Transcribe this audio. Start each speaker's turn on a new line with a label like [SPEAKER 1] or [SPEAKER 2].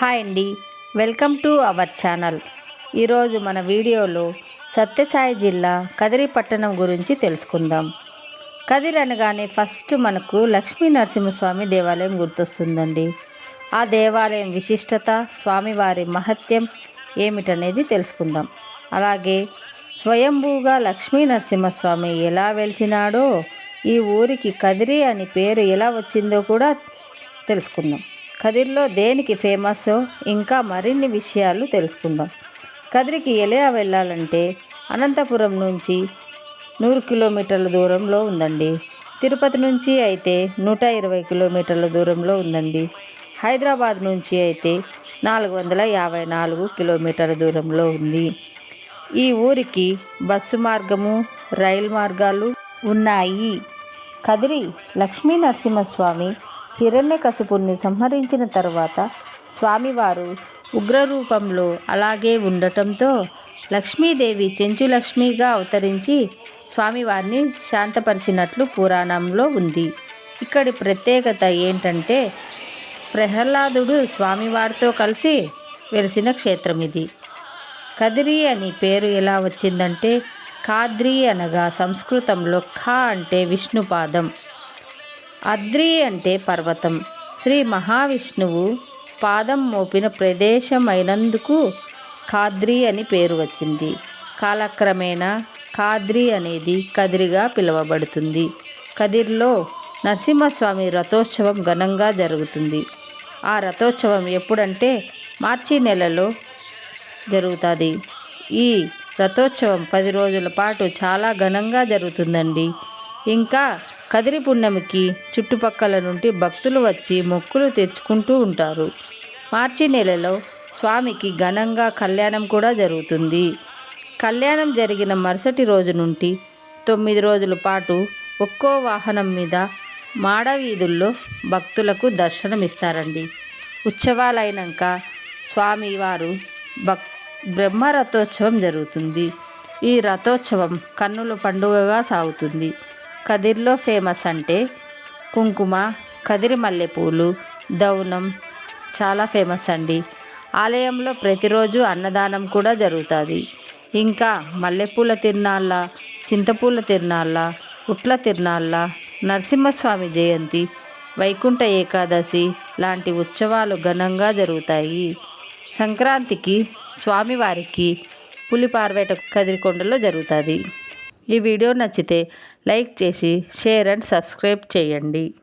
[SPEAKER 1] Hi అండి. Welcome to our channel. ఈరోజు మన వీడియోలో సత్యసాయి జిల్లా కదిరి పట్టణం గురించి తెలుసుకుందాం. కదిరి అనగానే ఫస్ట్ మనకు లక్ష్మీ నరసింహస్వామి దేవాలయం గుర్తొస్తుందండి. ఆ దేవాలయం విశిష్టత స్వామివారి మహత్యం ఏమిటనేది తెలుసుకుందాం. అలాగే స్వయంభూగా లక్ష్మీ నరసింహస్వామి ఎలా వెలిసినాడో ఈ ఊరికి కదిరి అని పేరు ఎలా వచ్చిందో కూడా తెలుసుకుందాం. కదిరిలో దేనికి ఫేమస్ ఇంకా మరిన్ని విషయాలు తెలుసుకుందాం. కదిరికి ఎలా వెళ్ళాలంటే అనంతపురం నుంచి నూరు కిలోమీటర్ల దూరంలో ఉందండి. తిరుపతి నుంచి అయితే నూట ఇరవై కిలోమీటర్ల దూరంలో ఉందండి. హైదరాబాద్ నుంచి అయితే నాలుగు వందల యాభై నాలుగు కిలోమీటర్ల దూరంలో ఉంది. ఈ ఊరికి బస్సు మార్గము రైలు మార్గాలు ఉన్నాయి. కదిరి లక్ష్మీ నరసింహస్వామి హిరణ్యకశిపుణ్ణి సంహరించిన తర్వాత స్వామివారు ఉగ్రరూపంలో అలాగే ఉండటంతో లక్ష్మీదేవి చెంచులక్ష్మిగా అవతరించి స్వామివారిని శాంతపరిచినట్లు పురాణంలో ఉంది. ఇక్కడి ప్రత్యేకత ఏంటంటే ప్రహ్లాదుడు స్వామివారితో కలిసి వెలిసిన క్షేత్రం ఇది. కదిరి అని పేరు ఎలా వచ్చిందంటే కాద్రి అనగా సంస్కృతంలో ఖ అంటే విష్ణుపాదం. అద్రి అంటే పర్వతం. శ్రీ మహావిష్ణువు పాదం మోపిన ప్రదేశమైనందుకు కాద్రి అని పేరు వచ్చింది. కాలక్రమేణా కాద్రి అనేది కదిరిగా పిలువబడుతుంది. కదిరిలో నరసింహస్వామి రథోత్సవం ఘనంగా జరుగుతుంది. ఆ రథోత్సవం ఎప్పుడంటే మార్చి నెలలో జరుగుతుంది. ఈ రథోత్సవం పది రోజుల పాటు చాలా ఘనంగా జరుగుతుందండి. ఇంకా కదిరి పున్నమికి చుట్టుపక్కల నుండి భక్తులు వచ్చి మొక్కులు తెచ్చుకుంటూ ఉంటారు. మార్చి నెలలో స్వామికి ఘనంగా కళ్యాణం కూడా జరుగుతుంది. కళ్యాణం జరిగిన మరుసటి రోజు నుండి తొమ్మిది రోజుల పాటు ఒక్కో వాహనం మీద మాడవీధుల్లో భక్తులకు దర్శనమిస్తారండి ఉత్సవాలైనాక స్వామివారు భక్ బ్రహ్మరథోత్సవం జరుగుతుంది. ఈ రథోత్సవం కన్నుల పండుగగా సాగుతుంది. కదిరిలో ఫేమస్ అంటే కుంకుమ కదిరి మల్లెపూలు దౌనం చాలా ఫేమస్ అండి. ఆలయంలో ప్రతిరోజు అన్నదానం కూడా జరుగుతుంది. ఇంకా మల్లెపూల తిరునాళ్ళ చింతపూల తిరునాళ్ళ ఉట్ల తిరునాళ్ళ నరసింహస్వామి జయంతి వైకుంఠ ఏకాదశి లాంటి ఉత్సవాలు ఘనంగా జరుగుతాయి. సంక్రాంతికి స్వామివారికి పులిపార్వేట కదిరికొండలో జరుగుతుంది. ఈ వీడియో నచ్చితే లైక్ చేసి షేర్ అండ్ సబ్స్క్రైబ్ చేయండి.